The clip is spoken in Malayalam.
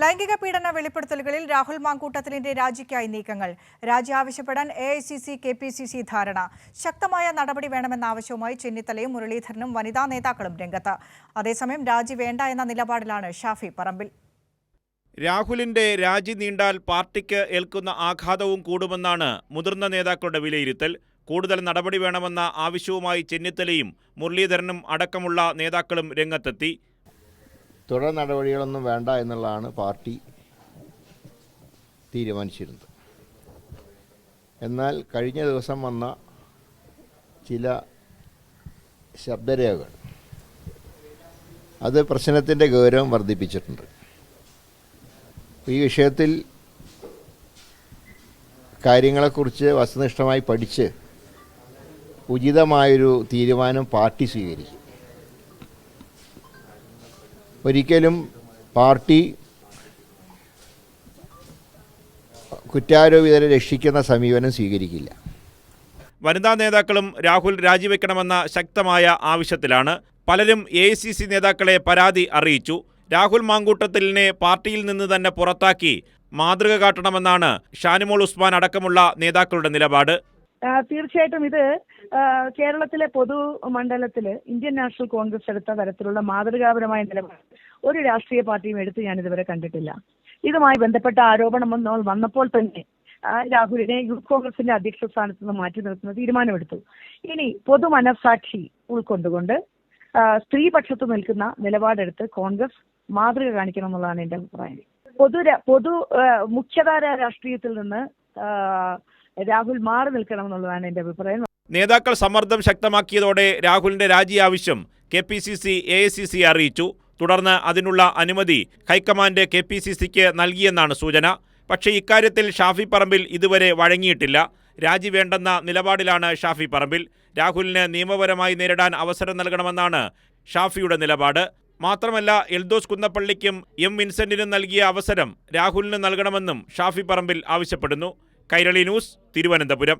ലൈംഗിക പീഡന വെളിപ്പെടുത്തലുകളിൽ രാഹുൽ മാങ്കൂട്ടത്തിലിന്റെ രാജിക്കായി നീക്കങ്ങൾ. രാജി ആവശ്യപ്പെടാൻ A I C C K P C C ധാരണ. ശക്തമായ നടപടി വേണമെന്ന ആവശ്യവുമായി ചെന്നിത്തലയും മുരളീധരനും വനിതാ നേതാക്കളും രംഗത്ത്. അതേസമയം രാജി വേണ്ട എന്ന നിലപാടിലാണ് ഷാഫി പറമ്പിൽ. രാഹുലിന്റെ രാജി നീണ്ടാൽ പാർട്ടിക്ക് ഏൽക്കുന്ന ആഘാതവും കൂടുമെന്നാണ് മുതിർന്ന നേതാക്കളുടെ വിലയിരുത്തൽ. കൂടുതൽ നടപടി വേണമെന്ന ആവശ്യവുമായി ചെന്നിത്തലയും മുരളീധരനും അടക്കമുള്ള നേതാക്കളും രംഗത്തെത്തി. തുടർ നടപടികളൊന്നും വേണ്ട എന്നുള്ളതാണ് പാർട്ടി തീരുമാനിച്ചിരുന്നത്. എന്നാൽ കഴിഞ്ഞ ദിവസം വന്ന ചില ശബ്ദരേഖകൾ അത് പ്രശ്നത്തിന്റെ ഗൗരവം വർദ്ധിപ്പിച്ചിട്ടുണ്ട്. ഈ വിഷയത്തിൽ കാര്യങ്ങളെക്കുറിച്ച് വസ്തുനിഷ്ഠമായി പഠിച്ച് ഉചിതമായൊരു തീരുമാനം പാർട്ടി സ്വീകരിക്കും. ഒരിക്കലും പാർട്ടി കുറ്റാരോപിതരെ രക്ഷിക്കുന്ന സമീപനം സ്വീകരിക്കില്ല. വനിതാ നേതാക്കളും രാഹുൽ രാജിവെക്കണമെന്ന ശക്തമായ ആവശ്യത്തിലാണ്. പലരും എ നേതാക്കളെ പരാതി അറിയിച്ചു. രാഹുൽ മാങ്കൂട്ടത്തിലിനെ പാർട്ടിയിൽ നിന്ന് തന്നെ പുറത്താക്കി മാതൃക കാട്ടണമെന്നാണ് ഷാനിമോൾ ഉസ്മാൻ അടക്കമുള്ള നേതാക്കളുടെ നിലപാട്. തീർച്ചയായിട്ടും ഇത് കേരളത്തിലെ പൊതുമണ്ഡലത്തിൽ ഇന്ത്യൻ നാഷണൽ കോൺഗ്രസ് എടുത്ത തരത്തിലുള്ള മാതൃകാപരമായ നിലപാട്. ഒരു രാഷ്ട്രീയ പാർട്ടിയും എടുത്ത് ഞാൻ ഇതുവരെ കണ്ടിട്ടില്ല. ഇതുമായി ബന്ധപ്പെട്ട ആരോപണം വന്ന- വന്നപ്പോൾ തന്നെ രാഹുലിനെ യൂത്ത് കോൺഗ്രസിന്റെ അധ്യക്ഷ സ്ഥാനത്ത് നിന്ന് മാറ്റി നിർത്തുന്ന തീരുമാനമെടുത്തു. ഇനി പൊതു മനസാക്ഷി ഉൾക്കൊണ്ടുകൊണ്ട് സ്ത്രീപക്ഷത്ത് നിൽക്കുന്ന നിലപാടെടുത്ത് കോൺഗ്രസ് മാതൃക കാണിക്കണം എന്നുള്ളതാണ് എന്റെ അഭിപ്രായം. പൊതു പൊതു മുഖ്യധാര രാഷ്ട്രീയത്തിൽ നിന്ന് രാഹുൽ മാറി നിൽക്കണം എന്നുള്ളതാണ് എന്റെ അഭിപ്രായം. നേതാക്കൾ സമ്മർദ്ദം ശക്തമാക്കിയതോടെ രാഹുലിന്റെ രാജി ആവശ്യം K P C C A I C C അറിയിച്ചു. തുടർന്ന് അതിനുള്ള അനുമതി ഹൈക്കമാൻഡ് കെ പി സി സിക്ക് നൽകിയെന്നാണ് സൂചന. പക്ഷേ ഇക്കാര്യത്തിൽ ഷാഫി പറമ്പിൽ ഇതുവരെ വഴങ്ങിയിട്ടില്ല. രാജി വേണ്ടെന്ന നിലപാടിലാണ് ഷാഫി പറമ്പിൽ. രാഹുലിന് നിയമപരമായി നേരിടാൻ അവസരം നൽകണമെന്നാണ് ഷാഫിയുടെ നിലപാട്. മാത്രമല്ല എൽദോസ് കുന്നപ്പള്ളിക്കും എം വിൻസെന്റിനും നൽകിയ അവസരം രാഹുലിന് നൽകണമെന്നും ഷാഫി പറമ്പിൽ ആവശ്യപ്പെടുന്നു. കൈരളി ന്യൂസ് തിരുവനന്തപുരം.